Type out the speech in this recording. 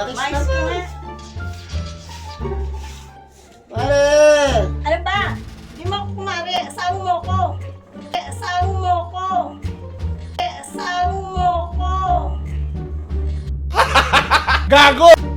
To. ka nga. Mare! Ano ba? Di mo ako kumari. Asawa mo ko. Asawa mo ko. Asawa mo ko. Gago!